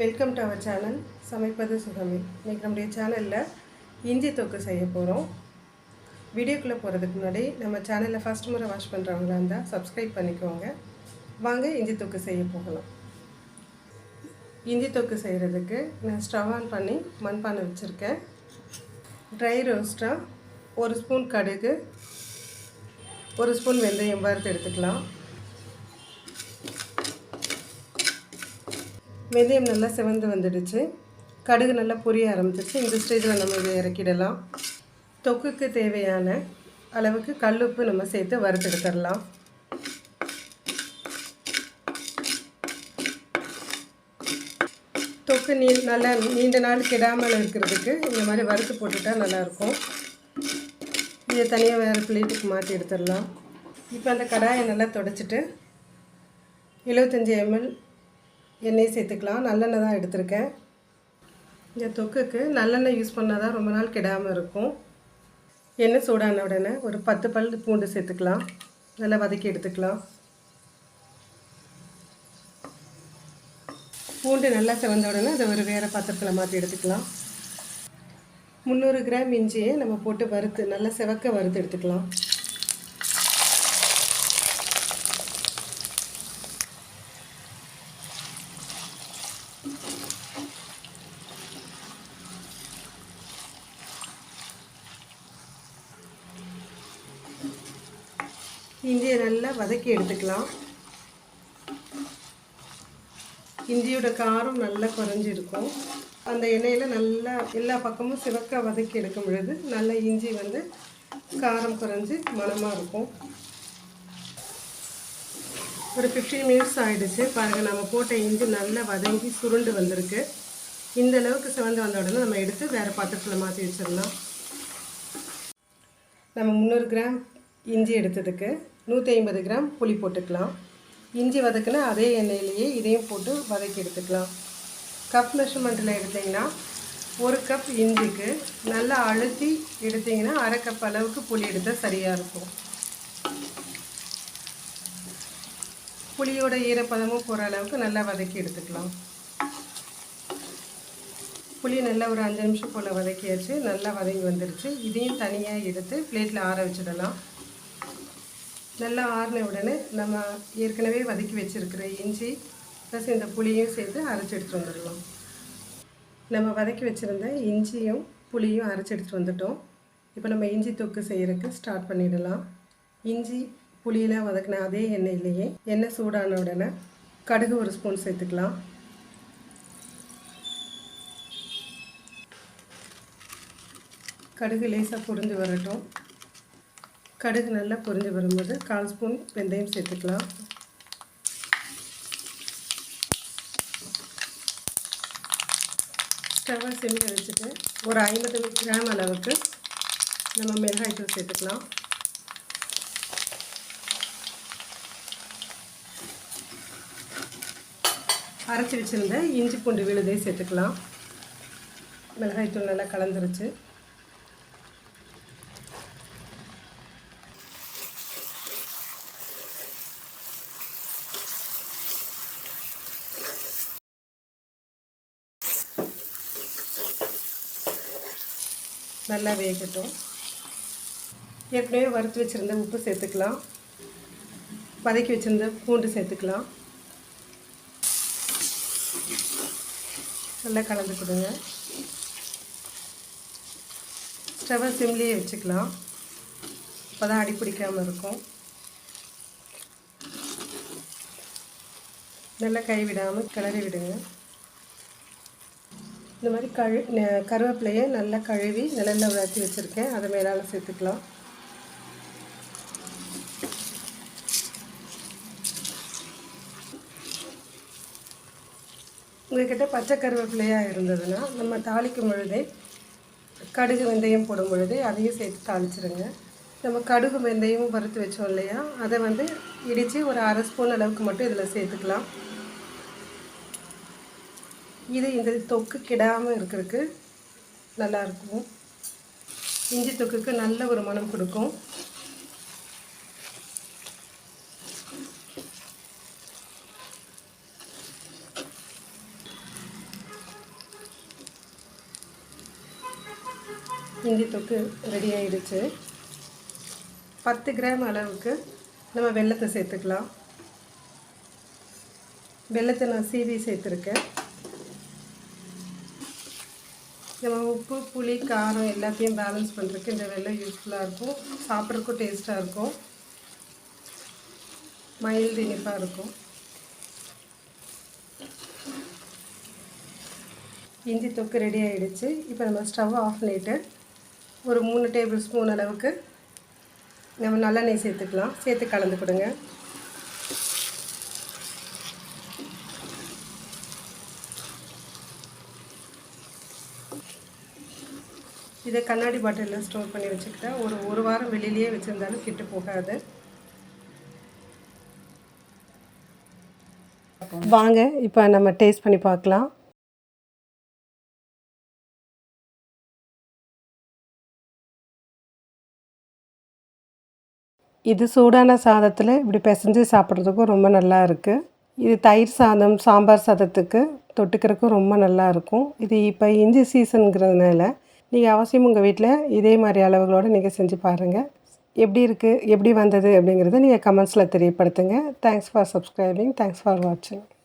Welcome to our channel சமைப்பது சுகமி. இன்றைக்கி நம்முடைய சேனலில் இஞ்சி தொக்கு செய்ய போகிறோம் வீடியோக்குள்ளே போகிறதுக்கு முன்னாடி நம்ம சேனலில் ஃபஸ்ட் முறை வாஷ் பண்ணுறவங்களா இருந்தால் சப்ஸ்கிரைப் பண்ணிக்கோங்க. வாங்க இஞ்சி தொக்கு செய்ய போகலாம். இஞ்சி தொக்கு செய்கிறதுக்கு நான் ஸ்டவ் ஆன் பண்ணி மண்பானை வச்சுருக்கேன். ட்ரை ரோஸ்ட்டாக ஒரு ஸ்பூன் கடுகு ஒரு ஸ்பூன் வெந்தயம் வறுத்து எடுத்துக்கலாம். வெந்தயம் நல்லா செவந்து வந்துடுச்சு. கடுகு நல்லா பொரிய ஆரம்பிச்சிருச்சு. இந்த ஸ்டேஜில் நம்ம இதை இறக்கிடலாம். தொக்குக்கு தேவையான அளவுக்கு கல்லுப்பு நம்ம சேர்த்து வறுத்தெடுத்துடலாம் தொக்கு நீ நல்லா நீண்ட நாள் கெடாமல் இருக்கிறதுக்கு இந்த மாதிரி வறுத்து போட்டுட்டா நல்லாயிருக்கும். இதை தனியாக வேறு பிளேட்டுக்கு மாற்றி எடுத்துடலாம். இப்போ அந்த கடாயை நல்லா தொடச்சிட்டு எழுபத்தஞ்சி எம்எல் எண்ணெய் சேர்த்துக்கலாம். நல்லெண்ணெய் தான் எடுத்திருக்கேன். இந்த தொக்குக்கு நல்லெண்ணெய் யூஸ் பண்ணால் தான் ரொம்ப நாள் கெடாமல் இருக்கும். எண்ணெய் சூடான உடனே ஒரு பத்து பல் பூண்டு சேர்த்துக்கலாம். நல்லா வதக்கி எடுத்துக்கலாம். பூண்டு நல்லா செவந்த உடனே அதை ஒரு வேறு பாத்திரத்தில் மாற்றி எடுத்துக்கலாம். முந்நூறு கிராம் இஞ்சியை நம்ம போட்டு வறுத்து நல்லா செவக்க வறுத்து எடுத்துக்கலாம். இஞ்சியை நல்லா வதக்கி எடுத்துக்கலாம். இஞ்சியோட காரம் நல்லா குறைஞ்சிருக்கும். அந்த எண்ணெயில் நல்லா எல்லா பக்கமும் சிவக்க வதக்கி எடுக்கும் பொழுது நல்ல இஞ்சி வந்து காரம் குறைஞ்சி மனமாக இருக்கும். ஒரு ஃபிஃப்டீன் மினிட்ஸ் ஆகிடுச்சு பாருங்கள் நம்ம போட்ட இஞ்சி நல்லா வதங்கி சுருண்டு வந்திருக்கு. இந்த அளவுக்கு சிவந்து வந்த உடனே நம்ம எடுத்து வேறு பாத்திரத்தில் மாற்றி வச்சிடலாம். நம்ம முந்நூறு கிராம் இஞ்சி எடுத்ததுக்கு நூற்றி ஐம்பது கிராம் புளி போட்டுக்கலாம். இஞ்சி வதக்குனா அதே எண்ணெயிலேயே இதையும் போட்டு வதக்கி எடுத்துக்கலாம். கப் மெஷர்மெண்ட்டில் எடுத்திங்கன்னா ஒரு கப் இஞ்சிக்கு நல்லா அழுத்தி எடுத்திங்கன்னா அரை கப் அளவுக்கு புளி எடுத்தால் சரியாக இருக்கும். புளியோட ஈரப்பதமும் போகிற அளவுக்கு நல்லா வதக்கி எடுத்துக்கலாம். புளி நல்லா ஒரு அஞ்சு நிமிஷம் போல் வதக்கியாச்சு நல்லா வதங்கி வந்துடுச்சு இதையும் தனியாக எடுத்து பிளேட்டில் ஆற வச்சிடலாம். நல்லா ஆறின உடனே நம்ம ஏற்கனவே வதக்கி வச்சுருக்கிற இஞ்சி ப்ளஸ் இந்த புளியும் சேர்த்து அரைச்சி எடுத்துகிட்டு வந்துடலாம். நம்ம வதக்கி வச்சுருந்த இஞ்சியும் புளியும் அரைச்சி எடுத்துகிட்டு வந்துட்டோம். இப்போ நம்ம இஞ்சி தொக்கு செய்கிறதுக்கு ஸ்டார்ட் பண்ணிடலாம். இஞ்சி புளியெலாம் வதக்கின அதே எண்ணெயிலேயே எண்ணெய் சூடான உடனே கடுகு ஒரு ஸ்பூன் சேர்த்துக்கலாம். கடுகு லேசாக பொரிஞ்சு வரட்டும். கடுகு நல்லா பொரிஞ்சு வரும்போது கால் ஸ்பூன் வெந்தயம் சேர்த்துக்கலாம். ஸ்டவ்வை சிம்மில் வச்சுட்டு ஒரு ஐம்பது கிராம் அளவுக்கு நம்ம மிளகாய்த்தூள் சேர்த்துக்கலாம். அரைச்சி வச்சுருந்த இஞ்சி பூண்டு விழுதையும் சேர்த்துக்கலாம். மிளகாய்த்தூள் நல்லா கலந்துருச்சு. நல்லா வேகட்டும். ஏற்கனவே வறுத்து வச்சுருந்த உப்பு சேர்த்துக்கலாம். வதக்கி வச்சுருந்த பூண்டு சேர்த்துக்கலாம். நல்லா கலந்து கொடுங்க. ஸ்டவை சிம்லேயே வச்சுக்கலாம். அப்போ தான் அடி பிடிக்காமல் இருக்கும். நல்லா கைவிடாமல் கிளறி விடுங்க. இந்த மாதிரி கழு கருவேப்பிலையை நல்லா கழுவி நிழலில் வளர்த்தி வச்சுருக்கேன். அதை மேலால் சேர்த்துக்கலாம். உங்கள்கிட்ட பச்சை கருவேப்பிலையாக இருந்ததுன்னா நம்ம தாளிக்கும் பொழுதே கடுகு வெந்தயம் போடும் பொழுது அதையும் சேர்த்து தாளிச்சிருங்க. நம்ம கடுகு வெந்தயமும் வறுத்து வச்சோம் இல்லையா? அதை வந்து இடித்து ஒரு அரை ஸ்பூன் அளவுக்கு மட்டும் இதில் சேர்த்துக்கலாம். இது இந்த தொக்கு கிடாமல் இருக்கிறதுக்கு நல்லாயிருக்கும் இஞ்சி தொக்குக்கு நல்ல ஒரு மனம் கொடுக்கும். இஞ்சி தொக்கு ரெடி ஆயிடுச்சு. பத்து கிராம் அளவுக்கு நம்ம வெள்ளத்தை சேர்த்துக்கலாம். வெள்ளத்தை நான் சீவி சேர்த்துருக்கேன். நம்ம உப்பு புளி காரம் எல்லாத்தையும் பேலன்ஸ் பண்ணுறதுக்கு இந்த வெள்ளம் யூஸ்ஃபுல்லாக இருக்கும். சாப்பிட்றதுக்கும் டேஸ்ட்டாக இருக்கும். மைல்டு இனிப்பாக இருக்கும். இஞ்சி தொக்கு ரெடி ஆகிடுச்சு இப்போ நம்ம ஸ்டவ் ஆஃப் பண்ணிவிட்டு ஒரு மூணு டேபிள் ஸ்பூன் அளவுக்கு நம்ம நல்லெண்ணெய் சேர்த்துக்கலாம். சேர்த்து கலந்து கொடுங்க. இதை கண்ணாடி பாட்டிலில் ஸ்டோர் பண்ணி வச்சுக்கிட்டேன் ஒரு ஒரு வாரம் வெளியிலேயே வச்சுருந்தாலும் கிட்டு போகாது. வாங்க இப்போ நம்ம டேஸ்ட் பண்ணி பார்க்கலாம். இது சூடான சாதத்தில் இப்படி பிசைஞ்சு சாப்பிட்றதுக்கும் ரொம்ப நல்லா இருக்குது இது தயிர் சாதம் சாம்பார் சாதத்துக்கு தொட்டுக்கிறதுக்கும் ரொம்ப நல்லா இருக்கும். இது இப்போ இஞ்சி சீசனுங்கிறதுனால நீங்கள் அவசியம் உங்கள் வீட்டில் இதே மாதிரி அளவுகளோடு நீங்கள் செஞ்சு பாருங்கள் எப்படி இருக்குது எப்படி வந்தது அப்படிங்கிறத நீங்கள் கமெண்ட்ஸில் தெரியப்படுத்துங்க. Thanks for subscribing thanks for வாட்சிங்